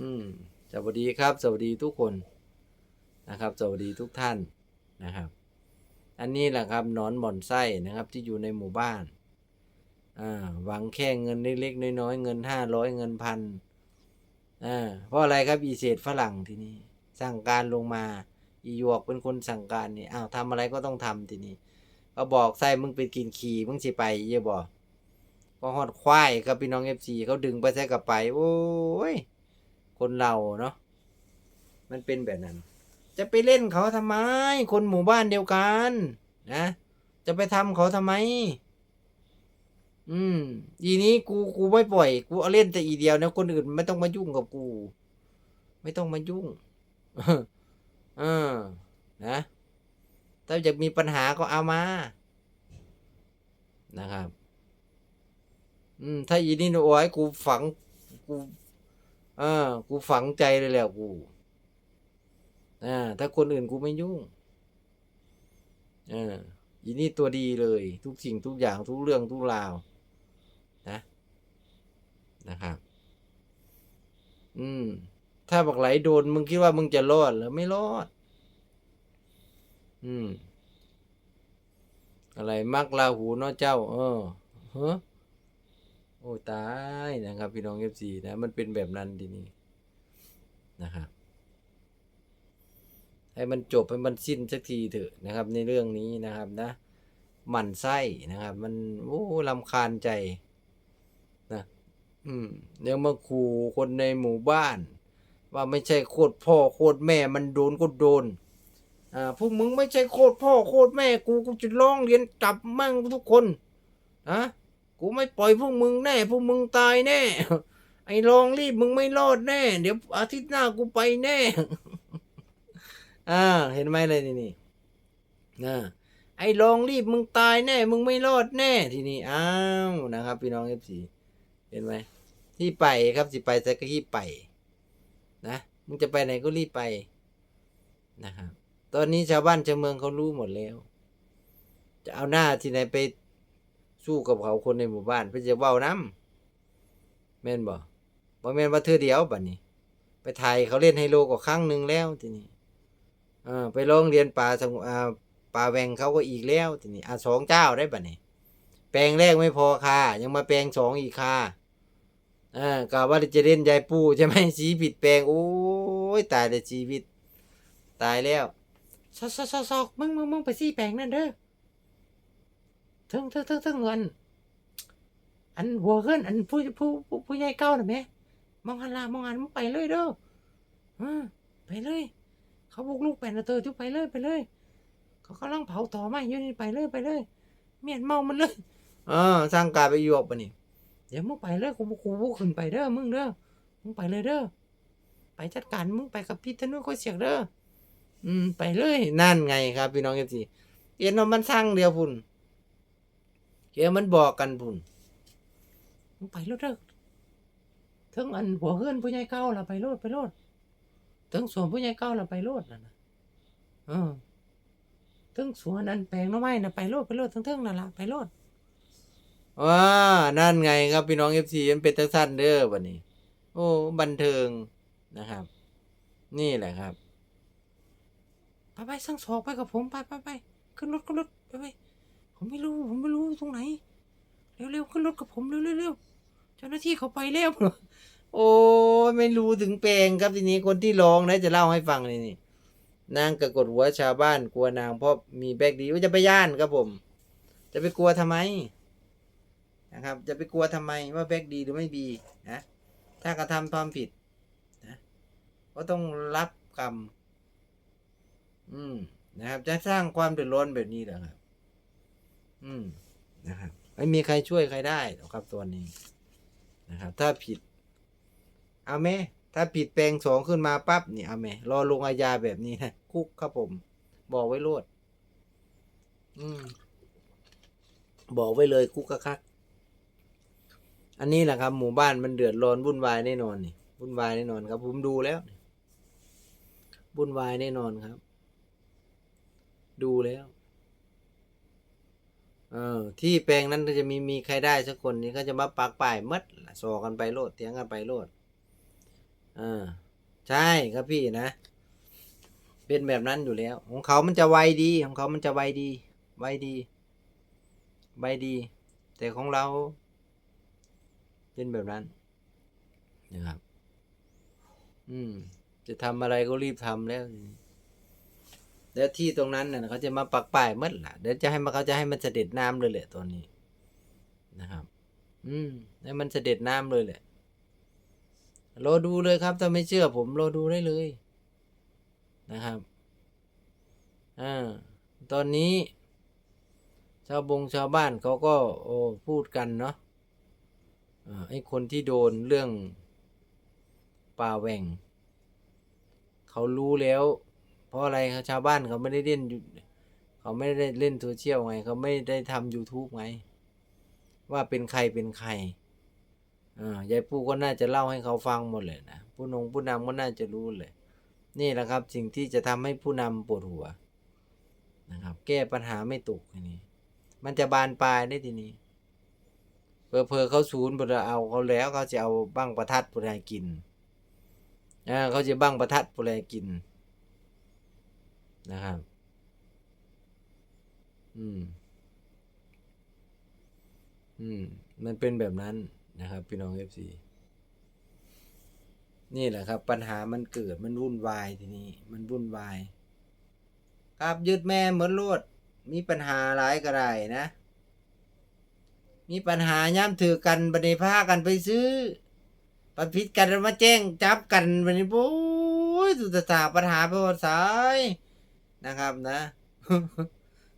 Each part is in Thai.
อืมสวัสดีครับ สวัสดีทุกคนนะครับ สวัสดีทุกท่านนะครับ อันนี้แหละครับนอนบ่อนไส้นะครับที่อยู่ในหมู่บ้านอ่าหวังแค่เงินเล็กๆน้อยๆเงินห้าร้อยเงินพันอ่าเพราะอะไรครับอีเศษฝรั่งทีนี้สั่งการลงมาอีหยวกเป็นคนสั่งการนี่อ้าวทำอะไรก็ต้องทำทีนี้ก็บอกไส้มึงไปกินขี่มึงสิไปเย่บอกก็ฮอดควายกับพี่น้องเอฟซีเขาดึงไปใส่กับไป โอ้ย คนเราเนาะมันเป็นแบบนั้น จะไปเล่นเขาทำไม คนหมู่บ้านเดียวกันนะจะไปทำเขาทำไม อืมอีนี้กูกูไม่ปล่อย กูเอาเล่นแต่อีเดียวนะคนอื่นไม่ต้องมายุ่งกับกู ไม่ต้องมายุ่งเออนะถ้าอยากมีปัญหาก็เอามา นะครับ อืม ถ้าอีนี่โอ้ยกูฝัง กู ออกูฝังใจเลยแหละกูอ่าถ้าคนอื่นกูไม่ยุ่งเอออีนี่ตัวดีเลย ทุกสิ่งทุกอย่างทุกเรื่องทุกราวนะนะครับ อืม ถ้าบอกไหลโดน มึงคิดว่ามึงจะรอดหรือไม่รอด อืม อะไรมักลาหูนาะเจ้า เออเฮ้อ โอ้ตายนะครับ พี่น้องเอฟซีนะมันเป็นแบบนั้นทีนี้นะครับให้มันจบให้มันสิ้นสักทีเถอะนะครับ ในเรื่องนี้นะครับนะหมั่นไส้นะครับ มันโอ้ลำคาญใจนะอืมเดี๋ยวมาขู่คนในหมู่บ้าน ว่าไม่ใช่โคตรพ่อโคตรแม่มันโดนก็โดนอ่าพวกมึงไม่ใช่โคตรพ่อโคตรแม่กูกูจะร้องเรียนจับมั่งทุกคนนะ กูไม่ปล่อยพวกมึงแน่ พวกมึงตายแน่ ไอ้รองรีบมึงไม่รอดแน่ เดี๋ยวอาทิตย์หน้ากูไปแน่ อ่า เห็นไหมเลยนี่นี่นะไอ้รองรีบมึงตายแน่ มึงไม่รอดแน่ทีนี้อ้าวนะครับ พี่น้องเอฟซีเห็นไหมที่ไปครับสิไปแต่ก็ที่ไป นะมึงจะไปไหนก็รีบไปนะครับตอนนี้ชาวบ้านชาวเมืองเขารู้หมดแล้ว จะเอาหน้าที่ไหนไป สู้กับเขาคนในหมู่บ้านเพื่อจะเว้าน้ำแม่นบ่บ่แม่นว่าเธอเดียวบัดนี้ ไปไทยเขาเล่นไฮโลก็ครั้งหนึ่งแล้วทีนี้เออไปร้องเรียนป่าสงอ่าป่าแหวงเขาก็อีกแล้วทีนี้อะสองเจ้าได้บัดนี้ แปลงแรกไม่พอค่ะ ยังมาแปลงสองอีกค่ะอ่ากะว่าจะเล่นยายปูใช่ไหมสีผิดแปลงโอ้ยตายเลยชีวิต ตายแล้วซอกซอกซอกซอกมึงมึงมึงไปซี่แปลงนั่นเด้อ ถึงถึงถึงถึงอัน อันหัวขึ้นอันผู้ผู้ผู้ผู้ใหญ่เก่าน่ะแม่มองหันละมองหันมึงไปเลยเด้ออ่าไปเลย เขาบุกลูกแปนเตอร์ทุกไปเลยไปเลย เขากำลังเผาต่อไม้อยู่นี่ไปเลยไปเลย เมียนเมามันเลยอ่าสร้างการไปอยู่ปะนี่เดี๋ยวมึงไปเลยกูกูกูขึ้นไปเด้อมึงเด้อมึงไปเลยเด้อไปจัดการมึงไปกับพี่ธนุก็เสียกเด้ออืมไปเลยนั่นไงครับพี่น้องเอฟซีเอ็นว่ามันสร้างเดียวพุ่น เอ็นมันบอกกันพุ่นมึงไปรถเด้อถึงอันหัวเฮือนผู้ใหญ่เก่าล่ะไปรถไปรถถึงสวนผู้ใหญ่เก่าล่ะไปรถนั่นน่ะเออถึงสวนอันแปลงหน้อไม้น่ะไปรถไปรถทั้งๆนั่นล่ะไปรถว้านั่นไงครับพี่น้องเอฟซีมันเป็นทักสั้นเด้อวันนี้ โอ้บันเทิงนะครับ นี่แหละครับ ไปไปสั่งสอกไปกับผมไปไปไปขึ้นรถขึ้นรถไปไป ผมไม่รู้ผมไม่รู้ตรงไหน เร็วเร็วขึ้นรถกับผมเร็วเร็วเร็วเจ้าหน้าที่เขาไปแล้วโอ้ไม่รู้ถึงแปลงครับทีนี้คนที่ร้องนะจะเล่าให้ฟังนี่นี่นางกระกดหัวชาวบ้านกลัวนางเพราะมีแบกดีว่าจะไปย่านครับผม จะไปกลัวทำไมนะครับ จะไปกลัวทำไมว่าแบกดีหรือไม่ดีนะถ้ากระทำความผิดนะก็ต้องรับกรรมอืมนะครับ จะสร้างความเดือดร้อนแบบนี้เหรอครับ อืมนะครับไม่มีใครช่วยใครได้หรอกครับตัวนี้นะครับ ถ้าผิด เอาแม่ถ้าผิดแปลงสองขึ้นมาปั๊บนี่เอาแม่รอลงอาญาแบบนี้นะคุกครับผม บอกไว้โลด อืม บอกไว้เลยคุกกะคักอันนี้แหละครับ หมู่บ้านมันเดือดร้อนวุ่นวายแน่นอนนี่วุ่นวายแน่นอนครับ ผมดูแล้ววุ่นวายแน่นอนครับ ดูแล้ว เออที่แปลงนั้นจะมีมีใครได้สักคนนี้ก็จะมาปักป้ายมัดล่ะสอกันไปโลดเถียงกันไปโลดอ่าใช่ครับพี่นะ เป็นแบบนั้นอยู่แล้ว ของเขามันจะไวดี ของเขามันจะไวดี ไวดี ไวดี แต่ของเรา เป็นแบบนั้นนะครับ อืม จะทำอะไรก็รีบทำแล้ว แล้วที่ตรงนั้นน่ะเขาจะมาปักป้ายมัดล่ะเดี๋ยวจะให้มาเขาจะให้มันเสด็จน้ำเลยแหละตอนนี้นะครับ อืมให้มันเสด็จน้ำเลยแหละรอดูเลยครับถ้าไม่เชื่อผมรอดูได้เลย นะครับอ่าตอนนี้ ชาวบงชาวบ้านเขาก็โอ้พูดกันเนาะอ่าไอ้คนที่โดนเรื่องป่าแหว่ง เขารู้แล้ว เพราะอะไรชาวบ้านเขาไม่ได้เล่นเขาไม่ได้เล่นโซเชียลไง เขาไม่ได้ทำ YouTube ไง ว่าเป็นใครเป็นใครอ่ายายปูก็น่าจะเล่าให้เขาฟังหมดเลยนะ ผู้นงผู้นำก็น่าจะรู้เลย นี่แหละครับ สิ่งที่จะทำให้ผู้นำปวดหัวนะครับ แก้ปัญหาไม่ตกทีนี้ มันจะบานปลายได้ทีนี้เพอเพอเขาศูนย์บุเอาเขาแล้วเขาจะเอาบ้างประทัดบุรให้กินอ่าเขาจะบ้างประทัดบุรให้กิน นะครับ อืม อืม มันเป็นแบบนั้นนะครับ พี่น้องเอฟซีนี่แหละครับ ปัญหามันเกิดมันวุ่นวายทีนี้ มันวุ่นวาย ครับยึดแม่เหมือนรวดมีปัญหาหลายกระไรนะ มีปัญหาย่ำถือกันบันในผ้ากันไปซื้อปันพิษกันมาแจ้งจับกันบันนี้โอ้ยสุดตาปัญหาไปหมดสาย นะครับนะ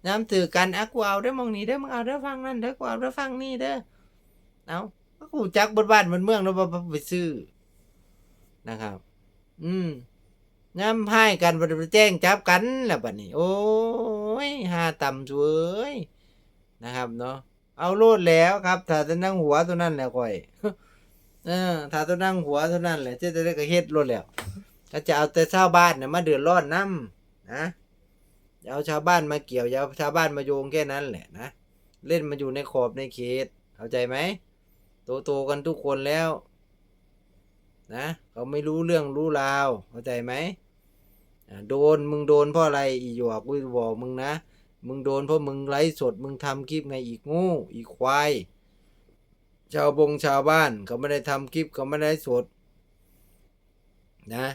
ย้ำถือกันอะกูเอาเด้อมองนี้เด้อมึงเอาเด้อฟังนั่นเด้อกูเอาเด้อฟังนี่เด้อเอาก็กูจักบนบ้านบนเมืองแล้วไปซื้อนะครับ อืมย้ำให้กันบ่ได้ไปแจ้งจับกันแล้วบัดนี้ โอ้ยหาต่ำสวยนะครับเนาะเอาโลดแล้วครับ ถ้าจะนั่งหัวตัวนั้นแหละก่อยเออถ้าตัวนั่งหัวเท่านั้นแหละจะได้ก็เฮ็ดโลดแล้วก็จะเอาแต่ชาวบ้านเนี่ยมาเดือดร้อนนํนะ อย่าเอาชาวบ้านมาเกี่ยวอย่าเอาชาวบ้านมาโยงแค่นั้นแหละนะ เล่นมาอยู่ในขอบในเขตเข้าใจไหมโตโตๆกันทุกคนแล้ว นะเขาไม่รู้เรื่องรู้ราวเข้าใจไหมโดนมึงโดนเพราะอะไรอีหยวกกูบอกมึงนะ มึงโดนเพราะมึงไลฟ์สดมึงทำคลิปไงอีกงูอีกควายชาวบงชาวบ้านเขาไม่ได้ทำคลิปเขาไม่ได้สด นะ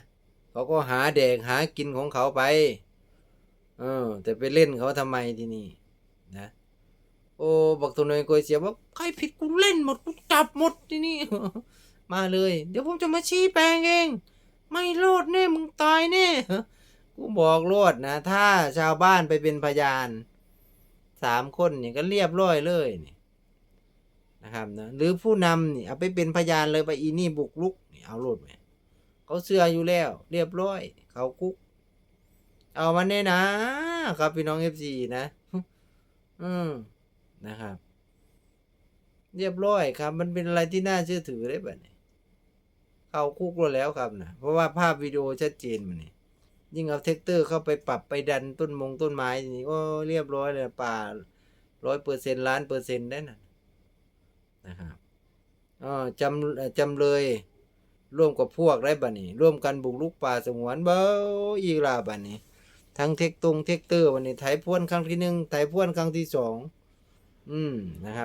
เขาก็หาแดกหากินของเขาไป เออ แต่ไปเล่นเขาทำไมที่นี่นะ โอ้บักตัวน้อยโกยเสียว่าใครผิดกูเล่นหมดกูจับหมดที่นี่ มาเลย เดี๋ยวผมจะมาชี้แปลงเอง ไม่รอดแน่มึงตายแน่กูบอกรอดนะ ถ้าชาวบ้านไปเป็นพยานสามคนนี่ก็เรียบร้อยเลยนี่นะครับนะหรือผู้นำนี่เอาไปเป็นพยานเลยไปอีนี่บุกลุกนี่เอาโลดไหมเขาเชื่ออยู่แล้ว เรียบร้อย เขาคุก เอามันเนี่ยนะ ครับพี่น้องเอฟซีนะ อืมนะครับ เรียบร้อยครับ มันเป็นอะไรที่น่าเชื่อถือได้แบบนี้เข้าคุกแล้วแล้วครับนะเพราะว่าภาพวิดีโอชัดเจนมันนี่ยิ่งเอาเทคเตอร์เข้าไปปรับไปดันต้นมงต้นไม้นี่ก็เรียบร้อยเลยป่าร้อยเปอร์เซ็นล้านเปอร์เซ็นต์ได้นะนะครับอ๋อจำจำเลย ร่วมกับพวกได้บัดนี้ ร่วมกันบุกรุกป่าสงวนเบ้าอีลาบัดนี้ ทั้งเทคตรงเทคเตอร์วันนี้ไถพ่วนครั้งที่หนึ่งไถพ่วนครั้งที่สองอืมนะครับ